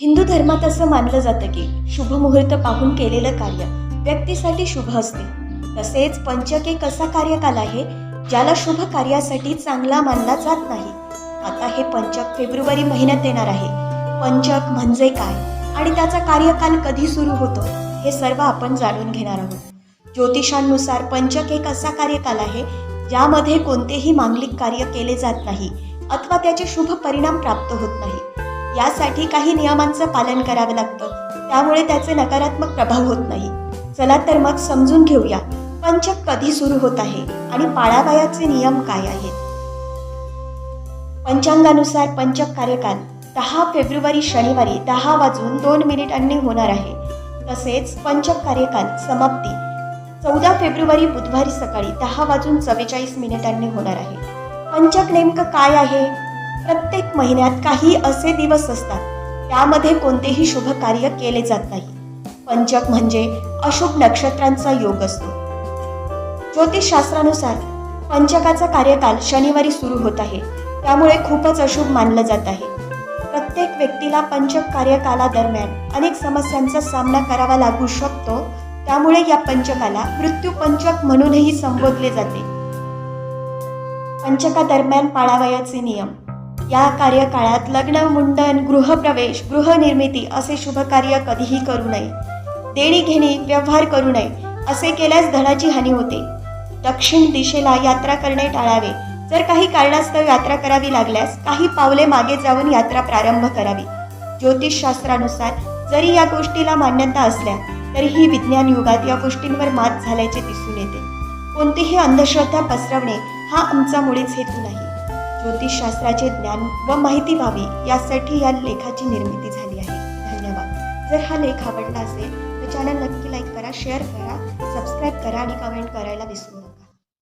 हिंदू धर्मात असं मानलं जातं की शुभ मुहूर्त पाहून केलेलं कार्य व्यक्तीसाठी शुभ असते. तसेच पंचक एक असा कार्यकाल आहे ज्याला शुभ कार्यासाठी चांगला मानला जात नाही. आता हे पंचक फेब्रुवारी महिन्यात येणार आहे. पंचक म्हणजे काय आणि त्याचा कार्यकाल कधी सुरू होतो हे सर्व आपण जाणून घेणार आहोत. ज्योतिषांनुसार पंचक एक असा कार्यकाल आहे ज्यामध्ये कोणतेही मांगलिक कार्य केले जात नाही अथवा त्याचे शुभ परिणाम प्राप्त होत नाही. यासाठी काही नियमांचं पालन करावं लागतं. त्यामुळे त्याचे नकारात्मक प्रभाव होत नाही. चला तर मग समजून घेऊया. पंचक कधी सुरू होत आहे आणि पाळावयाचे नियम काय आहेत? पंचांगानुसार पंचक कार्यकाल दहा फेब्रुवारी शनिवारी दहा वाजून दोन मिनिटांनी होणार आहे. तसेच पंचक कार्यकाल समाप्ती चौदा फेब्रुवारी बुधवारी सकाळी दहा वाजून चव्वेचाळीस मिनिटांनी होणार आहे. पंचक नेमकं काय आहे? प्रत्येक महिन्यात काही असे दिवस असतात त्यामध्ये कोणतेही शुभ कार्य केले जात नाही. पंचक म्हणजे अशुभ नक्षत्रांचा योग असतो. ज्योतिषशास्त्रानुसार पंचकाचा कार्यकाल शनिवारी सुरू होत आहे त्यामुळे खूपच अशुभ मानलं जात आहे. प्रत्येक व्यक्तीला पंचक कार्यकालादरम्यान अनेक समस्यांचा सामना करावा लागू शकतो त्यामुळे या पंचकाला मृत्यू पंचक म्हणूनही संबोधले जाते. पंचकादरम्यान पाळावयाचे नियम. या कार्यकाळात लग्न मुंडन गृहप्रवेश गृहनिर्मिती असे शुभ कार्य कधीही करू नये. देणी घेणी व्यवहार करू नये असे केल्यास धनाची हानी होते. दक्षिण दिशेला यात्रा करणे टाळावे. जर काही कारणास्तव यात्रा करावी लागल्यास काही पावले मागे जाऊन यात्रा प्रारंभ करावी. ज्योतिषशास्त्रानुसार जरी या गोष्टीला मान्यता असल्या तरीही विज्ञान युगात या गोष्टींवर मात झाल्याचे दिसून येते. कोणतीही अंधश्रद्धा पसरवणे हा आमचा मुळीच हेतू नाही. ज्योतिषशास्त्राचे ज्ञान व माहिती व्हावी यासाठी या लेखाची निर्मिती झाली आहे. धन्यवाद. जर हा लेख आवडला असेल तर चॅनल नक्की लाईक करा शेअर करा सबस्क्राईब करा आणि कमेंट करायला विसरू